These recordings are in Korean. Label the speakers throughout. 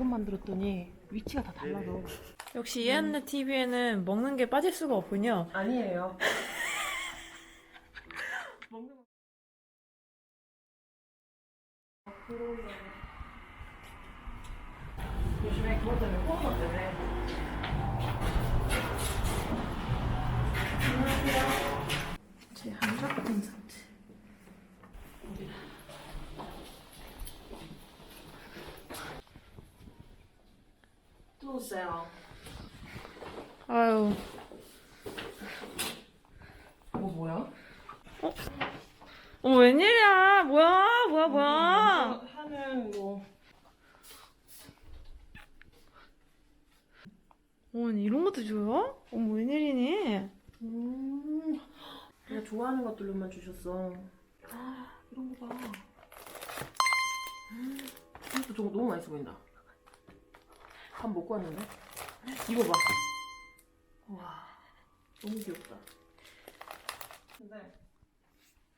Speaker 1: 만들었더니 위치가 다 달라서.
Speaker 2: 역시 이한네 TV에는 먹는 게 빠질 수가 없군요.
Speaker 1: 아니에요. 먹는 거. 요즘에 그것 때문에 코로나 때문에
Speaker 2: 제 한적 같은 상태.
Speaker 1: 또 오세요.
Speaker 2: 아유,
Speaker 1: 뭐 뭐야?
Speaker 2: 어머 웬일이야? 뭐야? 뭐야? 뭐야?
Speaker 1: 하는 뭐
Speaker 2: 어머니 이런 것도 줘요? 어머 웬일이니?
Speaker 1: 음. 내가 좋아하는 것들로만 주셨어. 아, 이런 거 봐. 음, 이것도 저거 너무 맛있어 보인다. 밥 먹고 왔는데? 이거 봐. 와, 너무 귀엽다. 근데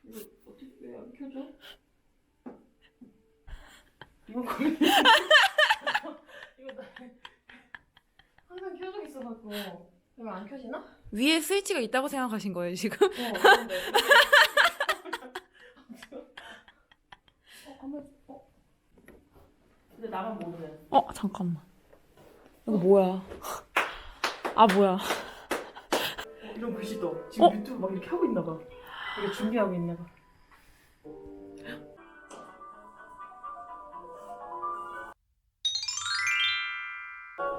Speaker 1: 이거 어떻게 왜 안 켜져? 이거 거의 이거 나 항상 켜져 있어갖고 왜안 켜지나?
Speaker 2: 위에 스위치가 있다고 생각하신 거예요 지금?
Speaker 1: 어, 근데. 어, 한번, 어. 근데 나만 모르네.
Speaker 2: 어 잠깐만. 이거 뭐야? 아 뭐야?
Speaker 1: 어, 이런 글씨 도 지금
Speaker 2: 어?
Speaker 1: 유튜브 막 이렇게 하고 있나 봐. 이게 준비하고 있나 봐.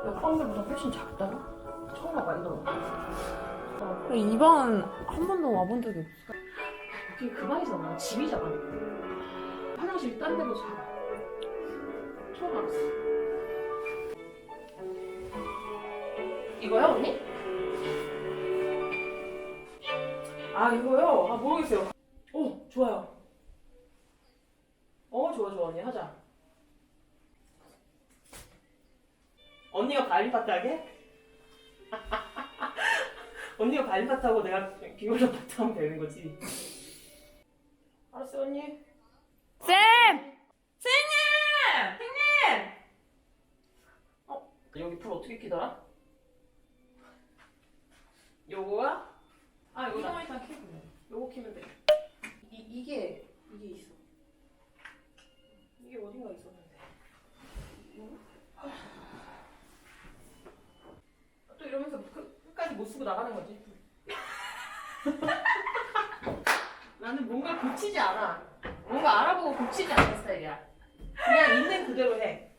Speaker 1: 야, 펀드보다 훨씬 작다. 처음 와봐, 이거. 어,
Speaker 2: 이 방은 한 번도 와본 적이 없어.
Speaker 1: 그게 그 방이잖아. 집이잖아. 화장실 딴 데로 자. 처음 알았어. 이거요, 언니? 아, 이거요? 아, 모르겠어요. 오, 좋아요. 어, 좋아, 좋아, 언니. 하자. 언니가 발리파트 하게? 언니가 발리파트 하고 내가 비올라 파트 하면 되는 거지. 알았어, 언니.
Speaker 2: 쌤! 선생님! 선생님!
Speaker 1: 어, 여기 불 어떻게 켜더라? 요거야? 아.
Speaker 2: 이거만 일단 켜고.
Speaker 1: 요거 키면 돼. 이, 이게, 이게 있어. 이게 어딘가 있었는데. 음? 아. 또 이러면서 끝, 끝까지 못 쓰고 나가는 거지. 나는 뭔가 고치지 않아. 뭔가 알아보고 고치지 않는 스타일이야. 그냥 있는 그대로 해.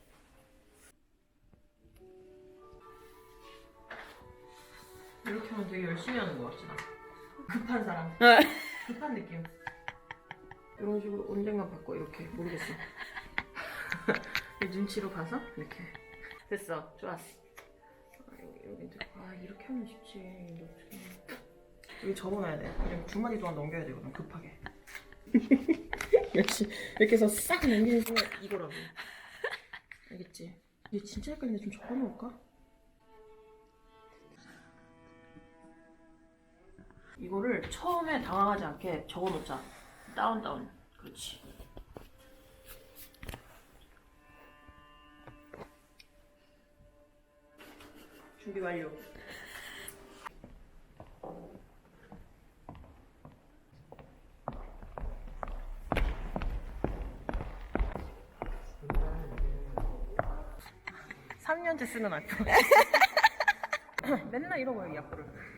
Speaker 1: 이렇게 하면 되게 열심히 하는 것 같지 나. 급한 사람. 급한 느낌. 이런 식으로 언젠가 바꿔 이렇게 모르겠어. 이 눈치로 봐서 이렇게 됐어. 좋았어. 아, 여기 여기 이제 아 이렇게 하면 쉽지. 근데 어떻게? 여기 접어놔야 돼. 그냥 두 마디 동안 넘겨야 되거든 급하게. 역시 이렇게 해서 싹 넘기는 게 이거라고. 알겠지? 이게 진짜 헷갈리는데 좀 접어놓을까? 이거를 처음에 당황하지 않게 적어놓자. 다운 다운. 그렇지. 준비 완료. 삼년째 쓰는 악보. 맨날 이러고요, 이 악보를.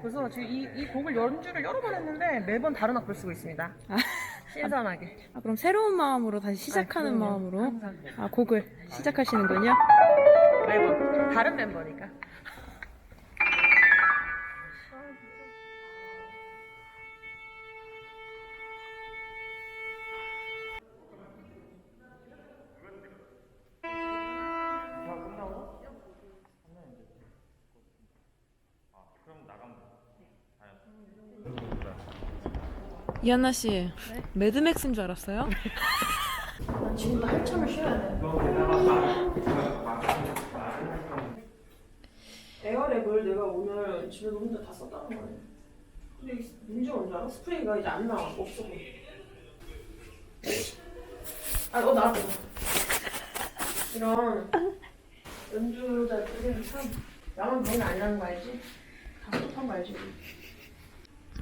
Speaker 1: 그래서 지금 이, 이 곡을 연주를 여러 번 했는데 매번 다른 악보를 쓰고 있습니다. 신선하게.
Speaker 2: 아 그럼 새로운 마음으로 다시 시작하는
Speaker 1: 아, 그럼요.
Speaker 2: 마음으로
Speaker 1: 항상.
Speaker 2: 아 곡을 시작하시는군요.
Speaker 1: 매번 다른 멤버니까.
Speaker 2: 이한나 씨, 매드맥스인 줄 알았어요?
Speaker 1: 난 지금도 한참을 쉬어야 돼. 에어랩을 내가 오늘 집에 놓는데 다 썼다는 거네. 근데 이 문제가 뭔지 알아? 스프레이가 이제 안 나와. 없어. 아, 어, 나왔어. 이런 연주자들은 참 나만 그런 게 아니라는 거 알지? 다 똑똑한 거 알지?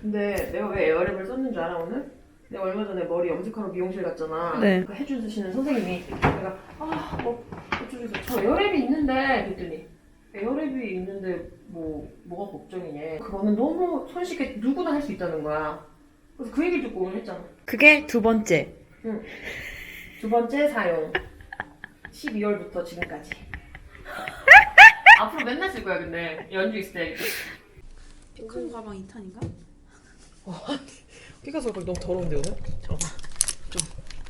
Speaker 1: 근데 내가 왜 에어랩을 썼는 줄 알아 오늘? 내가 얼마 전에 머리 염색하러 미용실 갔잖아.
Speaker 2: 네.
Speaker 1: 그 해주시는 선생님이 내가 아 뭐 어쩌고저쩌고 저 에어랩이 있는데 그랬더니 에어랩이 있는데 뭐 뭐가 걱정이냐? 그거는 너무 손쉽게 누구나 할 수 있다는 거야. 그래서 그 얘기를 듣고 오늘 했잖아.
Speaker 2: 그게 두 번째.
Speaker 1: 두 번째 사용. 12월부터 지금까지. 앞으로 맨날 쓸 거야, 근데. 연주 있을 때.
Speaker 2: 피카소 가방 2탄인가?
Speaker 1: 피카소 가방 너무 더러운데, 오늘? 잠깐만. 좀.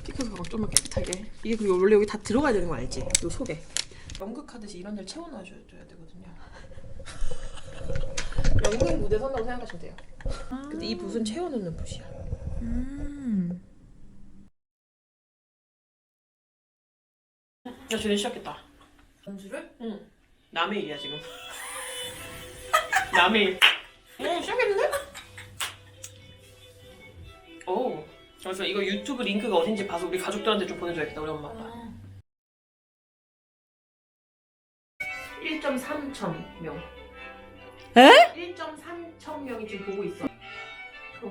Speaker 1: 피카소 가방 좀만 깨끗하게. 이게 그리고 원래 여기 다 들어가야 되는 거 알지? 요 속에. 연극하듯이 이런 데를 채워놔줘야 되거든요. 연극 무대 선다고 생각하시면 돼요. 근데 이 붓은 채워놓는 붓이야.
Speaker 2: 음.
Speaker 1: 야, 쟤네 시작했다. 연주를? 응. 남의 일이야, 지금. 남의 일. 응, 시작했는데? 오. 그래서 이거 유튜브 링크가 어딘지 봐서 우리 가족들한테 좀 보내줘야겠다, 우리 엄마 아빠. 1.3천 명.
Speaker 2: 에?
Speaker 1: 1.3천 명이 지금 보고 있어. 어.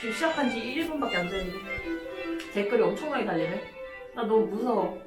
Speaker 1: 지금 시작한 지 1분밖에 안 됐는데 댓글이 엄청나게 달리네. 나 너무 무서워.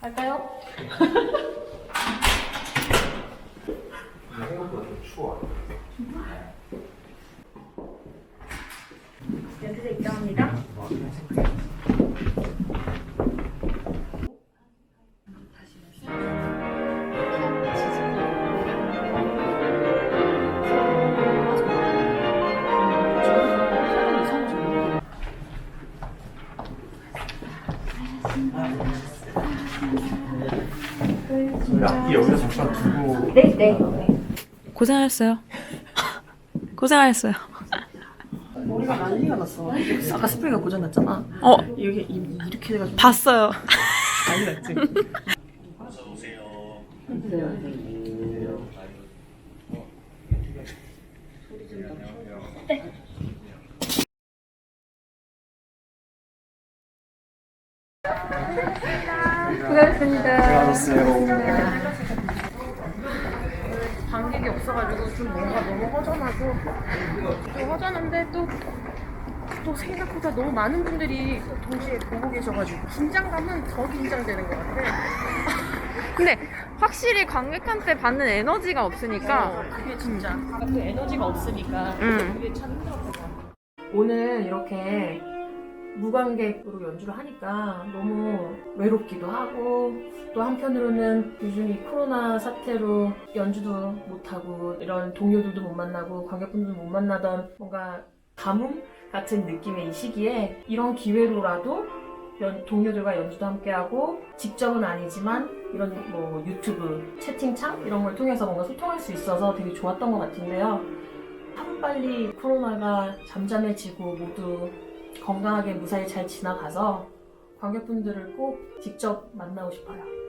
Speaker 1: 갈까요?
Speaker 3: 생각보다 좀 추워.
Speaker 1: 네, 네.
Speaker 2: 고생하셨어요. 고생하셨어요.
Speaker 1: 머리가 난리가 났어. 아까 스프레이가 고장났잖아.
Speaker 2: 어,
Speaker 1: 이게 이- 이렇게 돼가지고
Speaker 2: 봤어요.
Speaker 1: 난리 났지.
Speaker 3: 수고하셨어요.
Speaker 1: 관객이 없어가지고 좀 뭔가 너무 허전하고 좀 허전한데 또, 또 생각보다 너무 많은 분들이 동시에 보고 계셔가지고 긴장감은 더 긴장되는 것 같아.
Speaker 2: 근데 확실히 관객한테 받는 에너지가 없으니까.
Speaker 1: 어, 그게 진짜 그 에너지가 없으니까
Speaker 2: 음.
Speaker 1: 그게 참 힘들었던 오늘 이렇게 무관객으로 연주를 하니까 너무 외롭기도 하고 또 한편으로는 요즘 이 코로나 사태로 연주도 못하고 이런 동료들도 못 만나고 관객분들도 못 만나던 뭔가 가뭄 같은 느낌의 이 시기에 이런 기회로라도 연- 동료들과 연주도 함께하고 직접은 아니지만 이런 뭐 유튜브 채팅창 이런 걸 통해서 뭔가 소통할 수 있어서 되게 좋았던 것 같은데요. 하루빨리 코로나가 잠잠해지고 모두 건강하게 무사히 잘 지나가서 관객분들을 꼭 직접 만나고 싶어요.